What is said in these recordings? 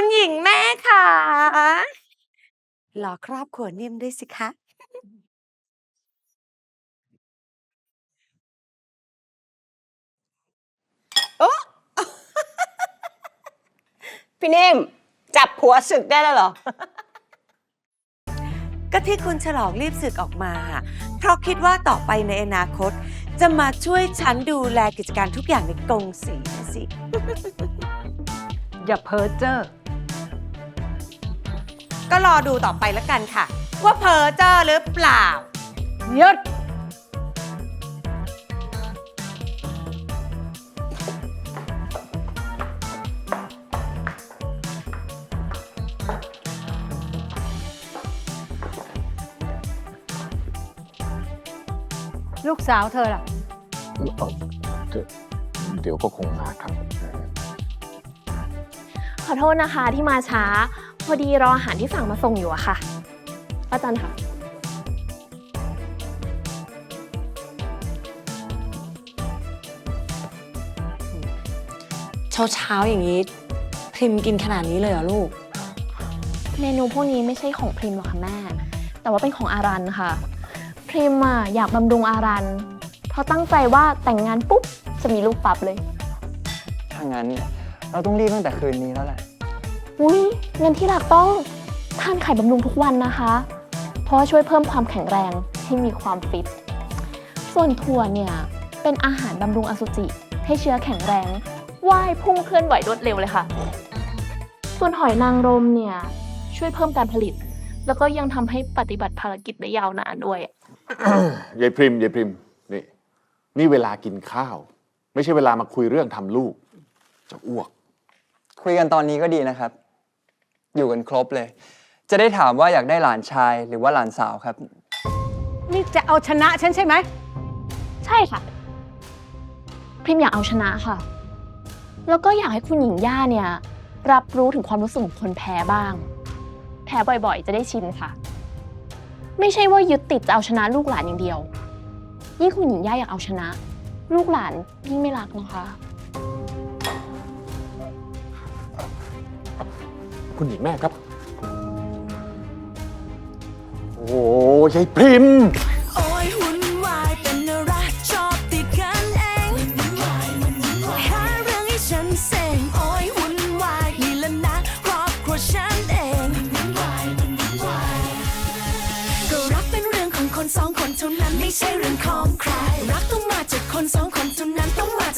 คุณหญิงแม่ค่ะรอครอบครัวนิ่มด้วยสิคะ พี่นิ่มจับผัวศึกได้แล้วเหรอ ก็ที่คุณฉลองรีบสึกออกมาเพราะคิดว่าต่อไปในอนาคต จะมาช่วยฉันดูแลกิจการทุกอย่างในกรงสีนะสิ อย่าเพ้อเจ้อ ก็รอดูต่อไปแล้วกันค่ะ ว่าเพอเจอหรือเปล่า หยุด ลูกสาวเธอล่ะ เอ่อเดี๋ยวเดี๋ยวก็คงมาครับ ขอโทษนะคะที่มาช้า พอดีรออาหารที่สั่งมาส่งอยู่อะค่ะป้าจันค่ะ เช้าเช้าๆอย่างนี้พริมกินขนาดนี้เลยเหรอลูก เมนูพวกนี้ไม่ใช่ของพริมหรอกค่ะแม่ แต่ว่าเป็นของอารันค่ะ พริมอะอยากบำรุงอารัน เพราะตั้งใจว่าแต่งงานปุ๊บจะมีลูกปั๊บเลย ถ้างั้นเนี่ยเราต้องรีบตั้งแต่คืนนี้แล้วแหละ อุ้ยงั้นที่หลักต้องทานไข่บำรุงทุกวันนะคะ เพราะว่าช่วยเพิ่มความแข็งแรงให้มีความฟิต ส่วนถั่วเนี่ยเป็นอาหารบำรุงอสุจิ ให้เชื้อแข็งแรงว่ายพุ่งเคลื่อนไหวรวดเร็วเลยค่ะ ส่วนหอยนางรมเนี่ยช่วยเพิ่มการผลิต แล้วก็ยังทำให้ปฏิบัติภารกิจได้ยาวนานด้วย ยายพริมยายพริมนี่นี่เวลากินข้าว ไม่ใช่เวลามาคุยเรื่องทำลูก จะอ้วก คุยกันตอนนี้ก็ดีนะครับ อยู่กันครบเลย จะได้ถามว่าอยากได้หลานชายหรือว่าหลานสาวครับ นี่จะเอาชนะฉันใช่ไหม ใช่ค่ะพริมอยากเอาชนะค่ะ แล้วก็อยากให้คุณหญิงย่าเนี่ย รับรู้ถึงความรู้สึกของคนแพ้บ้าง แพ้บ่อยๆ จะได้ชินค่ะ ไม่ใช่ว่ายึดติดจะเอาชนะลูกหลานอย่างเดียว ยิ่งคุณหญิงย่าอยากเอาชนะ ลูกหลานยิ่งไม่รักนะคะ คุณหญิงแม่ครับ โอ้ยายพริม โอ้ยหุ่นวายเป็นอะไรชอบติดกันเองหาเรื่องให้ฉันเซ็งโอ้ยหุ่นวายนี่แหละนะครอบครัวฉันเองก็รักเป็นเรื่องของคนสองคนเท่านั้นไม่ใช่เรื่องของใคร รักต้องมาจากคนสองคนเท่านั้นต้องมาจ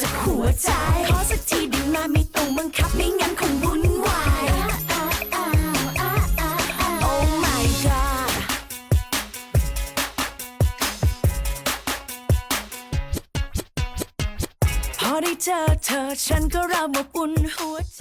าก ได้เจอเธอ ฉันก็เริ่มอบอุ่นหัวใจ